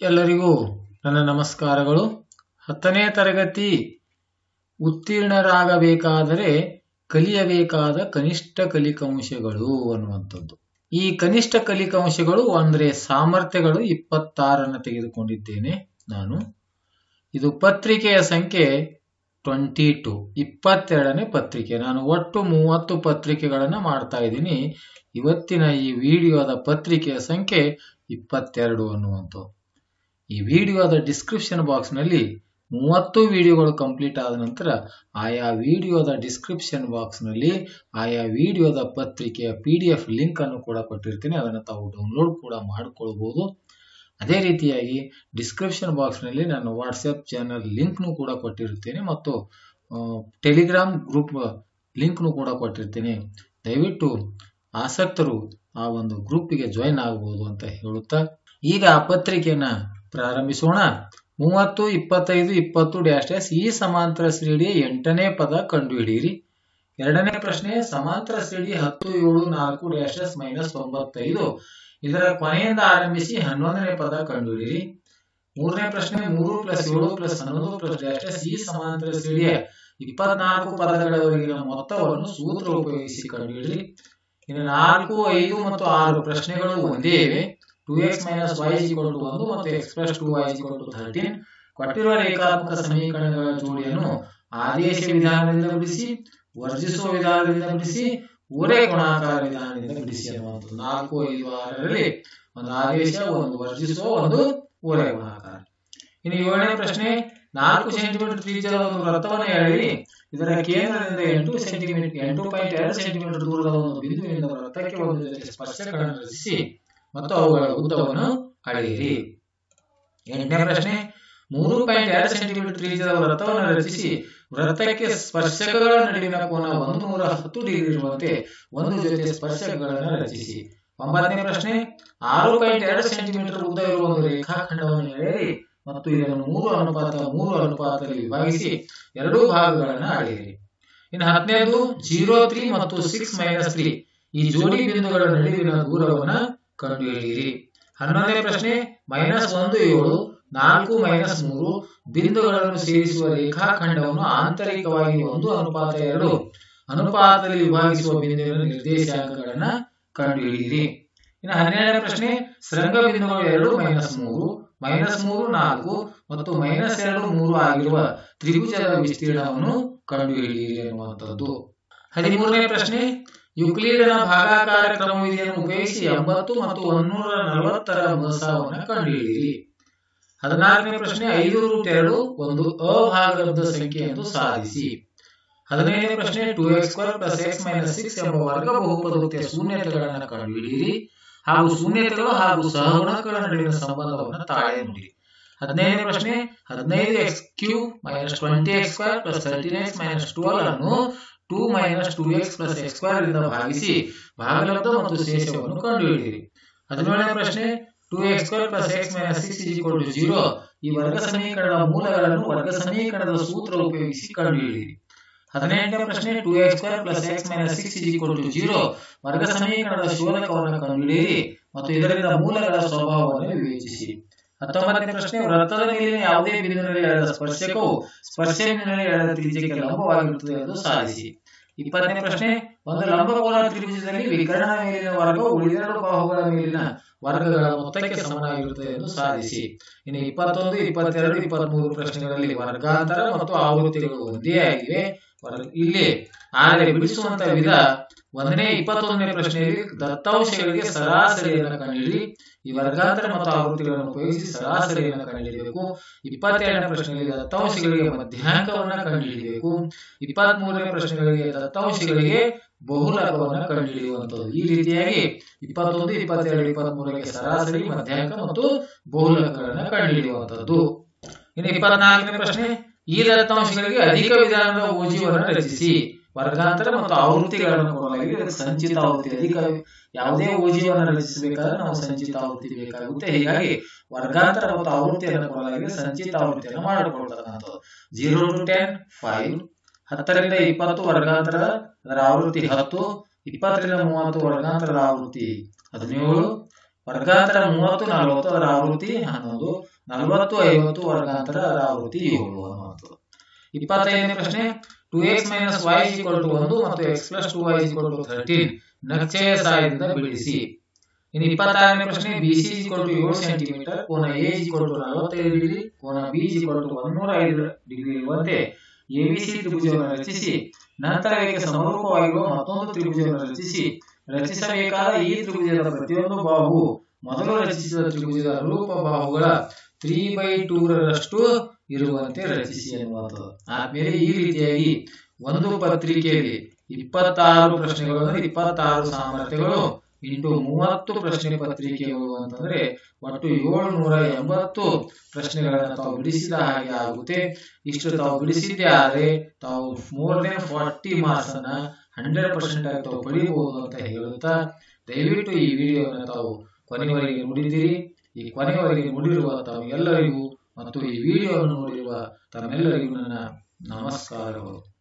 ಎಲ್ಲರಿಗೂ ನನ್ನ ನಮಸ್ಕಾರಗಳು. ಹತ್ತನೇ ತರಗತಿ ಉತ್ತೀರ್ಣರಾಗಬೇಕಾದರೆ ಕಲಿಯಬೇಕಾದ ಕನಿಷ್ಠ ಕಲಿಕಾಂಶಗಳು ಅನ್ನುವಂಥದ್ದು. ಈ ಕನಿಷ್ಠ ಕಲಿಕಾಂಶಗಳು ಅಂದರೆ ಸಾಮರ್ಥ್ಯಗಳು ಇಪ್ಪತ್ತಾರನ್ನು ತೆಗೆದುಕೊಂಡಿದ್ದೇನೆ ನಾನು. ಇದು ಪತ್ರಿಕೆಯ ಸಂಖ್ಯೆ ಟ್ವೆಂಟಿ ಟು, ಇಪ್ಪತ್ತೆರಡನೇ ಪತ್ರಿಕೆ. ನಾನು ಒಟ್ಟು ಮೂವತ್ತು ಪತ್ರಿಕೆಗಳನ್ನು ಮಾಡ್ತಾ ಇದ್ದೀನಿ. ಇವತ್ತಿನ ಈ ವಿಡಿಯೋದ ಪತ್ರಿಕೆಯ ಸಂಖ್ಯೆ ಇಪ್ಪತ್ತೆರಡು ಅನ್ನುವಂಥದ್ದು. ಈ ವಿಡಿಯೋದ ಡಿಸ್ಕ್ರಿಪ್ಷನ್ ಬಾಕ್ಸ್ನಲ್ಲಿ ಮೂವತ್ತು ವಿಡಿಯೋಗಳು ಕಂಪ್ಲೀಟ್ ಆದ ನಂತರ ಆಯಾ ವಿಡಿಯೋದ ಡಿಸ್ಕ್ರಿಪ್ಷನ್ ಬಾಕ್ಸ್ನಲ್ಲಿ ಆಯಾ ವಿಡಿಯೋದ ಪತ್ರಿಕೆಯ ಪಿ ಡಿ ಎಫ್ ಲಿಂಕನ್ನು ಕೂಡ ಕೊಟ್ಟಿರ್ತೀನಿ. ಅದನ್ನು ತಾವು ಡೌನ್ಲೋಡ್ ಕೂಡ ಮಾಡಿಕೊಳ್ಬೋದು. ಅದೇ ರೀತಿಯಾಗಿ ಡಿಸ್ಕ್ರಿಪ್ಷನ್ ಬಾಕ್ಸ್ನಲ್ಲಿ ನಾನು ವಾಟ್ಸಪ್ ಚಾನಲ್ ಲಿಂಕ್ನು ಕೂಡ ಕೊಟ್ಟಿರ್ತೀನಿ ಮತ್ತು ಟೆಲಿಗ್ರಾಮ್ ಗ್ರೂಪ್ ಲಿಂಕ್ನು ಕೂಡ ಕೊಟ್ಟಿರ್ತೀನಿ. ದಯವಿಟ್ಟು ಆಸಕ್ತರು ಆ ಒಂದು ಗ್ರೂಪಿಗೆ ಜಾಯಿನ್ ಆಗಬಹುದು ಅಂತ ಹೇಳುತ್ತಾ. ಈಗ ಆ ಪತ್ರಿಕೆಯನ್ನ ಪ್ರಾರಂಭಿಸೋಣ. ಮೂವತ್ತು, ಇಪ್ಪತ್ತೈದು, ಇಪ್ಪತ್ತು ಡ್ಯಾಶ್ ಡ್ಯಾಶ್ ಈ ಸಮಾಂತರ ಶ್ರೇಣಿಯ ಎಂಟನೇ ಪದ ಕಂಡುಹಿಡಿಯಿರಿ. ಎರಡನೇ ಪ್ರಶ್ನೆ, ಸಮಾಂತರ ಶ್ರೇಣಿ ಹತ್ತು, ಏಳು, ನಾಲ್ಕು ಡ್ಯಾಶ್ ಡ್ಯಾಶ್ ಮೈನಸ್ ತೊಂಬತ್ತೈದು ಇದರ ಕೊನೆಯಿಂದ ಆರಂಭಿಸಿ ಹನ್ನೊಂದನೇ ಪದ ಕಂಡುಹಿಡಿಯಿರಿ. ಮೂರನೇ ಪ್ರಶ್ನೆ, ಮೂರು ಪ್ಲಸ್ ಏಳು ಪ್ಲಸ್ ಹನ್ನೊಂದು ಪ್ಲಸ್ ಡ್ಯಾಶ್ ಡ್ಯಾಶ್ ಈ ಸಮಾಂತರ ಶ್ರೇಣಿಯ ಇಪ್ಪತ್ನಾಲ್ಕು ಪದಗಳವರೆಗಿನ ಮೊತ್ತವನ್ನು ಸೂತ್ರ ಉಪಯೋಗಿಸಿ ಕಂಡುಹಿಡಿಯಿರಿ. ಇನ್ನು ನಾಲ್ಕು, ಐದು ಮತ್ತು ಆರು ಪ್ರಶ್ನೆಗಳು ಒಂದೇ ಇವೆ. Two x minus y equal to ಒಂದು ಮತ್ತು x plus two y equal to thirteen. ಕೊಟ್ಟಿರುವ ರೇಖಾತ್ಮಕ ಸಮೀಕರಣಗಳ ಜೋಡಿಯನ್ನು ಆದೇಶ ವಿಧಾನದಿಂದ ಬಿಡಿಸಿ, ವರ್ಜಿಸುವ ವಿಧಾನದಿಂದ ಬಿಡಿಸಿ ಊರೇ ಗುಣಾಕಾರ ವಿಧಾನದಿಂದ ಬಿಡಿಸಿ ಅನ್ನುವಂಥದ್ದು ನಾಲ್ಕು, ಐದು, ಆರರಲ್ಲಿ ಒಂದು ಆದೇಶ, ಒಂದು ವರ್ಜಿಸುವ, ಒಂದು ಊರೇ ಗುಣಾಕಾರ. ಇನ್ನು ಏಳನೇ ಪ್ರಶ್ನೆ, ನಾಲ್ಕು ಸೆಂಟಿಮೀಟರ್ ತ್ರಿಜ್ಯದ ಒಂದು ವೃತ್ತವನ್ನು ಎಳೆಯಿರಿ. ಇದರ ಕೇಂದ್ರದಿಂದ ಎಂಟು ಸೆಂಟಿಮೀಟರ್, ಎಂಟು ಪಾಯಿಂಟ್ ಎರಡು ಸೆಂಟಿಮೀಟರ್ ದೂರದ ಒಂದು ಬಿಂದುವಿನಿಂದ ವೃತ್ತಕ್ಕೆ ಒಂದು ಜೊತೆ ಸ್ಪರ್ಶಗಳನ್ನು ರಚಿಸಿ ಮತ್ತು ಅವುಗಳ ಉದ್ದವನ್ನು ಅಳೆಯಿರಿ. ಎಂಟನೇ ಪ್ರಶ್ನೆ, ಮೂರು ಪಾಯಿಂಟ್ ಎರಡು ಸೆಂಟಿಮೀಟರ್ ತ್ರಿಜ್ಯದ ವೃತ್ತವನ್ನು ರಚಿಸಿ, ವೃತ್ತಕ್ಕೆ ಸ್ಪರ್ಶಕಗಳ ನಡುವಿನ ಕೋನ ಒಂದು ನೂರ ಹತ್ತು ಡಿಗ್ರಿ ಇರುವಂತೆ ಒಂದು ಜೊತೆ ಸ್ಪರ್ಶಕಗಳನ್ನು ರಚಿಸಿ. ಒಂಬತ್ತನೇ ಪ್ರಶ್ನೆ, ಆರು ಪಾಯಿಂಟ್ ಎರಡು ಸೆಂಟಿಮೀಟರ್ ಉದ್ದ ಇರುವ ಒಂದು ರೇಖಾಖಂಡವನ್ನು ಎಳೆಯಿರಿ ಮತ್ತು ಇದನ್ನು ಮೂರು ಅನುಪಾತ, ಮೂರು ಅನುಪಾತದಲ್ಲಿ ವಿಭಾಗಿಸಿ ಎರಡೂ ಭಾಗಗಳನ್ನು ಅಳೆಯಿರಿ. ಇನ್ನು ಹದಿನೈದು, ಜೀರೋ ತ್ರೀ ಮತ್ತು ಸಿಕ್ಸ್ ಮೈನಸ್ ತ್ರೀ ಈ ಜೋಡಿ ಬಿಂದುಗಳ ನಡುವಿನ ದೂರವನ್ನ ಕಂಡುಹಿಡಿಯಿರಿ ಹನ್ನೊಂದನೇ ಪ್ರಶ್ನೆ ಮೈನಸ್ ಒಂದು ಏಳು ನಾಲ್ಕು ಮೈನಸ್ ಮೂರು ಬಿಂದುಗಳನ್ನು ಸೇರಿಸುವ ರೇಖಾಖಂಡವನ್ನು ಆಂತರಿಕವಾಗಿ ಒಂದು ಅನುಪಾತ ಎರಡು. ಅನುಪಾತದಲ್ಲಿ ವಿಭಾಗಿಸುವ ಬಿಂದುವಿನ ನಿರ್ದೇಶಾಂಕಗಳನ್ನ ಕಂಡುಹಿಡಿಯಿರಿ ಇನ್ನು ಹನ್ನೆರಡನೇ ಪ್ರಶ್ನೆ ಶೃಂಗ ಬಿಂದುಗಳು ಎರಡು ಮೈನಸ್ ಮೂರು ಮೈನಸ್ ಮೂರು ನಾಲ್ಕು ಮತ್ತು ಮೈನಸ್ ಎರಡು ಮೂರು ಆಗಿರುವ ತ್ರಿಭುಜದ ವಿಸ್ತೀರ್ಣವನ್ನು ಕಂಡುಹಿಡಿಯಿರಿ ಎನ್ನುವಂಥದ್ದು. ಹದಿಮೂರನೇ ಪ್ರಶ್ನೆ ಯುಕ್ಲಿಡನ ಭಾಗಾಕಾರ ಕ್ರಮವಿಧಿಯನ್ನು ಉಪಯೋಗಿಸಿ ಎಂಬತ್ತು ಮತ್ತು ಒಂದೂರ ನಲವತ್ತರ ಮಸಾವನ್ನು ಕಂಡುಹಿಡಿಯಿರಿ. ಹದಿನಾಲ್ಕನೇ ಪ್ರಶ್ನೆ, ಐದು ರೂಟ್ ಎರಡು, ಒಂದು ಅಭಾಗದ ಸಂಖ್ಯೆಯನ್ನು ಸಾಧಿಸಿ. ಹದಿನೈದನೇ ಪ್ರಶ್ನೆ two x square plus x minus six ಎಂಬ ವರ್ಗ ಬಹುಪದೋಕ್ತಿಯ ಶೂನ್ಯತೆಗಳನ್ನು ಕಂಡುಹಿಡಿಯಿರಿ ಹಾಗೂ ಶೂನ್ಯತೆಗಳು ಹಾಗೂ ಸಹಗುಣಕಗಳ ನಡುವಿನ ಸಂಬಂಧವನ್ನು ತಾಳೆ ನುಡಿ ಹದಿನೈದನೇ ಪ್ರಶ್ನೆ, ಹದಿನೈದು x cube minus twenty x square plus thirteen x minus twelve ಅನ್ನು two minus two x plus x square ಇಂದ ಭಾಗಿಸಿ ಭಾಗಲಬ್ಧ ಮತ್ತು ಶೇಷವನ್ನು ಕಂಡುಹಿಡಿಯಿರಿ. ಹದಿನೇಳನೇ ಪ್ರಶ್ನೆ, two x square plus x minus six equal to zero. ಈ ವರ್ಗ ಸಮೀಕರಣದ ಮೂಲಗಳನ್ನು ವರ್ಗ ಸಮೀಕರಣದ ಸೂತ್ರ ಉಪಯೋಗಿಸಿ ಕಂಡುಹಿಡಿಯಿರಿ. ಹದಿನೆಂಟನೇ ಪ್ರಶ್ನೆ, two x square plus x minus six equal to zero. ವರ್ಗ ಸಮೀಕರಣದ ಶೋಧಕವನ್ನು ಕಂಡುಹಿಡಿಯಿರಿ ಮತ್ತು ಇದರಿಂದ ಮೂಲಗಳ ಸ್ವಭಾವವನ್ನು ವಿವೇಚಿಸಿ ಹತ್ತೊಂಬತ್ತನೇ ಪ್ರಶ್ನೆ ವೃತ್ತದ ಮೇಲಿನ ಯಾವುದೇ ಬಿಂದುವಿನಲ್ಲಿ ಎಳೆದ ಸ್ಪರ್ಶಕವು ಸ್ಪರ್ಶ ಬಿಂದುವಿನಲ್ಲಿ ಎಳೆದ ತ್ರಿಜ್ಯಕ್ಕೆ ಲಂಬವಾಗಿರುತ್ತದೆ ಎಂದು ಸಾಧಿಸಿ. ಇಪ್ಪತ್ತನೇ ಪ್ರಶ್ನೆ, ಒಂದು ಲಂಬಕೋನ ತ್ರಿಭುಜದಲ್ಲಿ ವಿಕರಣ ಮೇಲಿನ ವರ್ಗವು ಉಳಿದೆರಡು ಬಾಹುಗಳ ಮೇಲಿನ ವರ್ಗಗಳ ಮೊತ್ತಕ್ಕೆ ಸಮನಾಗಿರುತ್ತದೆ ಎಂದು ಸಾಧಿಸಿ. ಇನ್ನು ಇಪ್ಪತ್ತೊಂದು, ಇಪ್ಪತ್ತೆರಡು, ಇಪ್ಪತ್ಮೂರು ಪ್ರಶ್ನೆಗಳಲ್ಲಿ ವರ್ಗಾಂತರ ಮತ್ತು ಆವೃತ್ತಿಗಳು ಒಂದೇ ಆಗಿವೆ. ಇಲ್ಲಿ ಆದರೆ ಬಿಡಿಸುವಂತ ವಿಧ ಒಂದನೇ ಇಪ್ಪತ್ತೊಂದನೇ ಪ್ರಶ್ನೆಯಲ್ಲಿ ದತ್ತಾಂಶಗಳಿಗೆ ಸರಾಸರಿಯನ್ನು ಕಂಡುಹಿಡಿ, ಈ ವರ್ಗಾಂತರ ಮತ್ತು ಆವೃತ್ತಿಗಳನ್ನು ಉಪಯೋಗಿಸಿ ಸರಾಸರಿಯನ್ನು ಕಂಡುಹಿಡಿಯಬೇಕು. ಇಪ್ಪತ್ತೆರಡನೇ ಪ್ರಶ್ನೆಯಲ್ಲಿ ದತ್ತಾಂಶಗಳಿಗೆ ಮಧ್ಯಾಂಕವನ್ನು ಕಂಡುಹಿಡಿಯಬೇಕು. ಇಪ್ಪತ್ತ್ ಮೂರನೇ ಪ್ರಶ್ನೆಗಳಿಗೆ ದತ್ತಾಂಶಗಳಿಗೆ ಬಹುಲಕವನ್ನು ಕಂಡುಹಿಡಿಯುವಂಥದ್ದು. ಈ ರೀತಿಯಾಗಿ ಇಪ್ಪತ್ತೊಂದು, ಇಪ್ಪತ್ತೆರಡು ಇಪ್ಪತ್ತ್ ಮೂರಕ್ಕೆ ಸರಾಸರಿ ಮಧ್ಯಾಂಕ ಮತ್ತು ಬಹುಲಕಗಳನ್ನು ಕಂಡುಹಿಡಿಯುವಂಥದ್ದು. ಇನ್ನು ಇಪ್ಪತ್ನಾಲ್ಕನೇ ಪ್ರಶ್ನೆ, ಈ ದತ್ತಾಂಶಗಳಿಗೆ ಅಧಿಕ ವಿಧಾನದ ಓಜಿವನ್ನು ರಚಿಸಿ. ವರ್ಗಾಂತರ ಮತ್ತು ಆವೃತ್ತಿಗಳನ್ನು ಕೊಡಲಾಗಿದೆ ಸಂಚಿತ ಆವೃತ್ತಿ, ಅಧಿಕ ಯಾವುದೇ ಓಜಿಯನ್ನು ರಚಿಸಬೇಕಾದ್ರೆ ನಾವು ಸಂಚಿತ ಆವೃತ್ತಿ ಬೇಕಾಗುತ್ತೆ. ಹೀಗಾಗಿ ವರ್ಗಾಂತರ ಮತ್ತು ಆವೃತ್ತಿಯನ್ನು ಕೊಡಲಾಗಿದೆ ಸಂಚಿತ ಆವೃತ್ತಿಯನ್ನು ಮಾಡಿಕೊಳ್ತಕ್ಕಂಥದ್ದು ಜೀರೋ ಟು ಟೆನ್, ಫೈವ್, ಹತ್ತರಿಂದ ಇಪ್ಪತ್ತು ವರ್ಗಾಂತರ ಅದರ ಆವೃತ್ತಿ ಹತ್ತು, ಇಪ್ಪತ್ತರಿಂದ ಮೂವತ್ತು ವರ್ಗಾಂತರದ ಆವೃತ್ತಿ ಹದಿನೇಳು, ವರ್ಗಾಂತರ ಮೂವತ್ತು, ನಲವತ್ತು, ಅದರ ಆವೃತ್ತಿ ಹನ್ನೊಂದು, ನಲವತ್ತು, ಐವತ್ತು ವರ್ಗಾಂತರ, ಅದರ ಆವೃತ್ತಿ ಏಳು ಅನ್ನುವಂಥದ್ದು. ಇಪ್ಪತ್ತೈದನೇ ಪ್ರಶ್ನೆ two x minus y equal to ಒಂದು ಮತ್ತು x plus two y equal to thirteen. ನಕ್ಷೆಯ ಸಹಾಯದಿಂದ ಬಿಡಿಸಿ ಇನ್ನು ಇಪ್ಪತ್ತಾರನೇ ಪ್ರಶ್ನೆ, ಬಿ ಸಿ ಈಕ್ವಲ್ ಟು ಏಳು ಸೆಂಟಿಮೀಟರ್, ಕೋನ ಎ ಈಕ್ವಲ್ ಟು ನಲವತ್ತೈದು ಡಿಗ್ರಿ, ಕೋನ ಬಿ ಈಕ್ವಲ್ ಟು ಒಂದೂರ ಐದು ಡಿಗ್ರಿ ಇರುವಂತೆ ಎಬಿಸಿ ತ್ರಿಭುಜವನ್ನು ರಚಿಸಿ. ನಂತರ ಇದಕ್ಕೆ ಸಮರೂಪವಾಗಿರುವ ಮತ್ತೊಂದು ತ್ರಿಭುಜವನ್ನು ರಚಿಸಿ. ರಚಿಸಬೇಕಾದ ಈ ತ್ರಿಭುಜದ ಪ್ರತಿಯೊಂದು ಬಾಹು, ಮೊದಲು ರಚಿಸಿದ ತ್ರಿಭುಜದ ರೂಪ ಬಾಹುಗಳ ತ್ರೀ ಬೈ ಟೂ ರಷ್ಟು ಇರುವಂತೆ ರಚಿಸಿ ಎನ್ನುವಂಥದ್ದು ಆದ್ಮೇಲೆ ಈ ರೀತಿಯಾಗಿ ಒಂದು ಪತ್ರಿಕೆಯಲ್ಲಿ ಇಪ್ಪತ್ತಾರು ಪ್ರಶ್ನೆಗಳು ಅಂದ್ರೆ ಇಪ್ಪತ್ತಾರು ಸಾಮರ್ಥ್ಯಗಳು, ಇಂಟು ಮೂವತ್ತು ಪ್ರಶ್ನೆ ಪತ್ರಿಕೆಗಳು ಅಂತಂದ್ರೆ ಒಟ್ಟು ಏಳ್ನೂರ ಎಂಬತ್ತು ಪ್ರಶ್ನೆಗಳನ್ನ ತಾವು ಬಿಡಿಸಿದ ಹಾಗೆ ಆಗುತ್ತೆ. ಇಷ್ಟು ತಾವು ಬಿಡಿಸಿದ್ದೇ ಆದರೆ ತಾವು ಮೋರ್ ದೆನ್ ಫಾರ್ಟಿ ಮಾರ್ಕ್ಸ್ ಅನ್ನ ಹಂಡ್ರೆಡ್ ಪರ್ಸೆಂಟ್ ಆಗಿ ತಾವು ಪಡೆಯಬಹುದು ಅಂತ ಹೇಳುತ್ತಾ, ದಯವಿಟ್ಟು ಈ ವಿಡಿಯೋನ ತಾವು ಕೊನೆಯವರೆಗೆ ನೋಡಿದ್ದೀರಿ. ಈ ಕೊನೆಯವರೆಗೆ ನೋಡಿರುವ ತಮ್ಮೆಲ್ಲರಿಗೂ ಮತ್ತು ಈ ವಿಡಿಯೋವನ್ನು ನೋಡಿರುವ ತಮ್ಮೆಲ್ಲರಿಗೂ ನನ್ನ ನಮಸ್ಕಾರಗಳು.